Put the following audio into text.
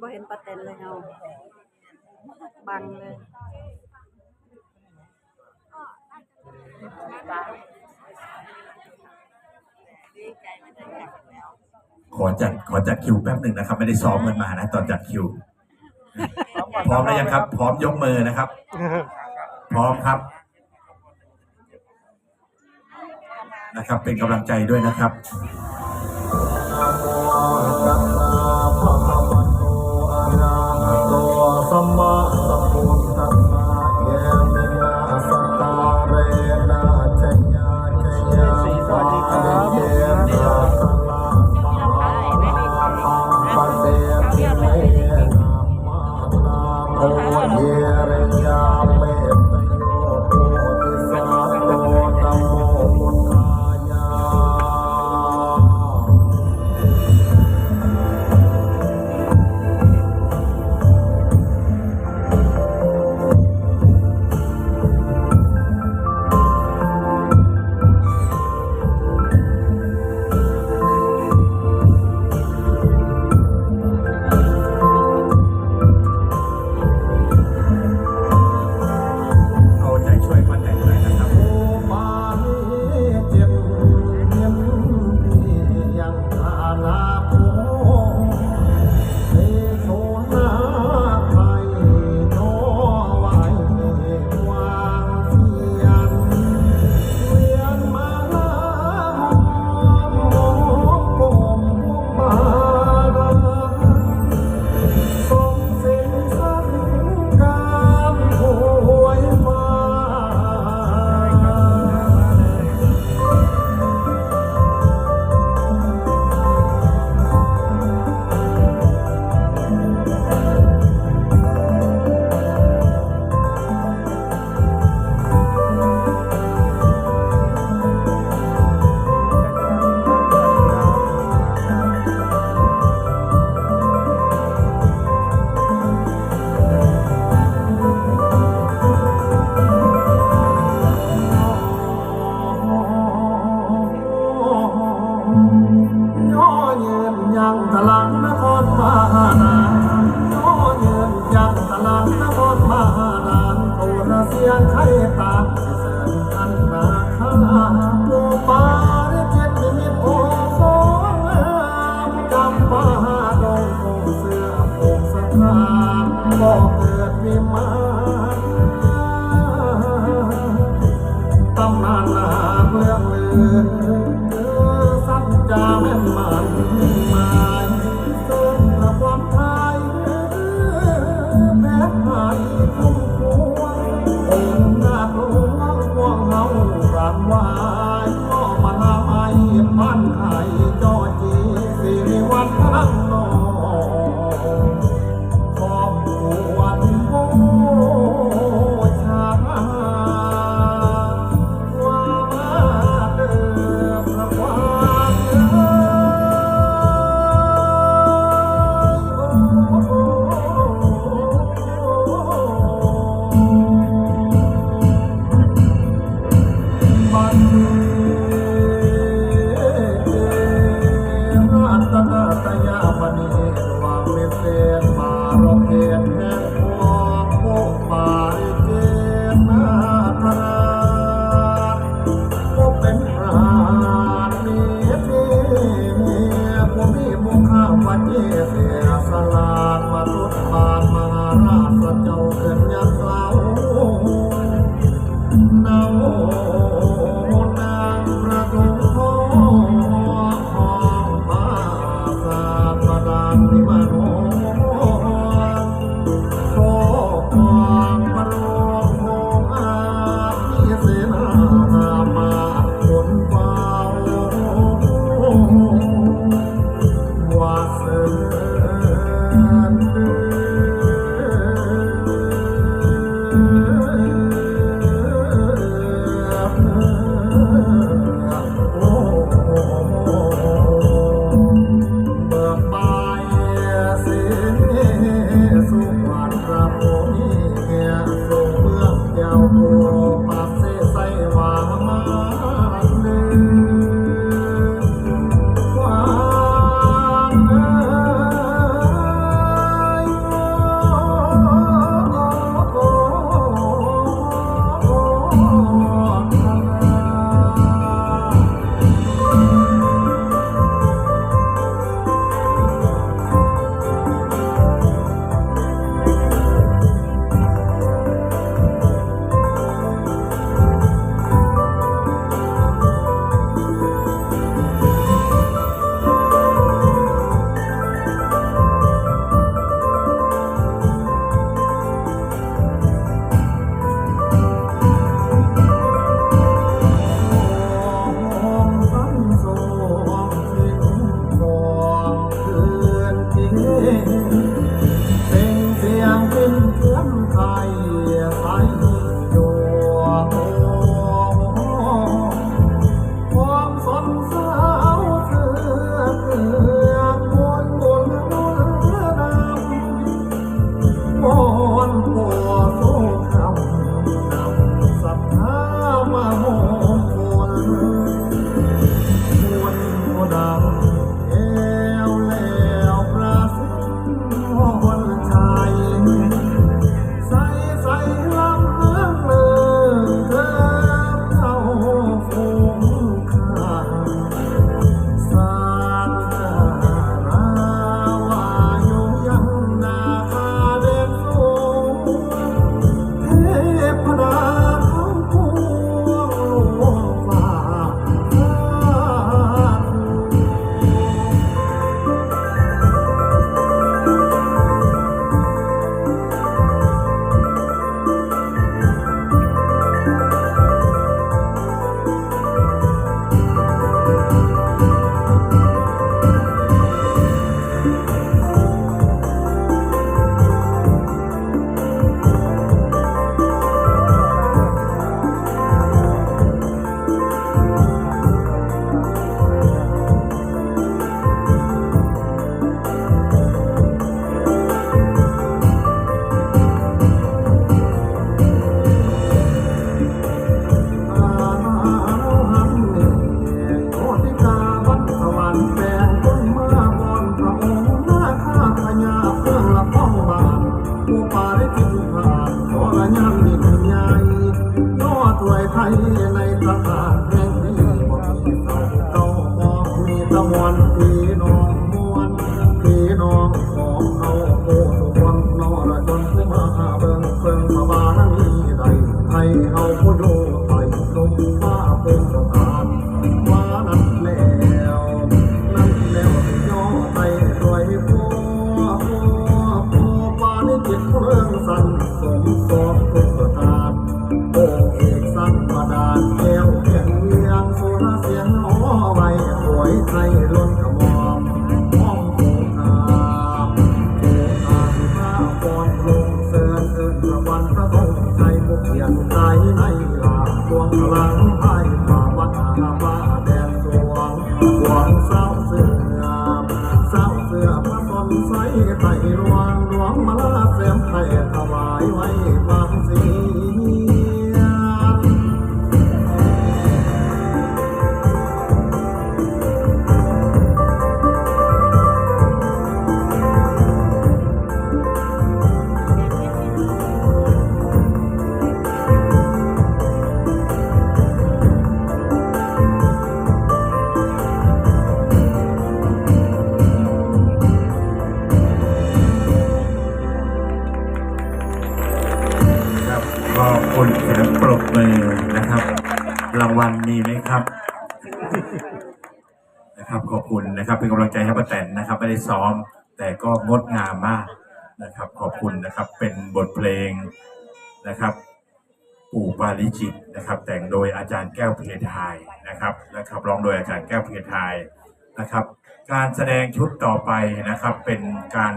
บ่เห็นปลาเต็นเลยเอาบังเลย ขอจัดขอจัดคิวแป๊บหนึ่งนะครับ ไม่ได้ซ้อมเงินมานะตอนจัดคิว พร้อมแล้วยังครับ พร้อมยกมือนะครับ พร้อมครับ นะครับ เป็นกำลังใจด้วยนะครับางให้ตา เทศแห่สลาดมนุษย์ปานมหาราชระเจ้าเกิดยักษ์เล่าเนาที่มาน Hi. Bye. ันมีไหมครับนะครับขอบคุณนะครับ เป็นกำลังใจให้ป้าแตนนะครับ ไม่ได้ซ้อม แต่ก็งดงามมากนะครับ ขอบคุณนะครับ เป็นบทเพลงนะครับ ปู่ปาลิจิตนะครับ แต่งโดยอาจารย์แก้วเพียไทยนะครับนะครับร้องโดยอาจารย์แก้วเพียไทยนะครับ การแสดงชุดต่อไปนะครับ เป็นการ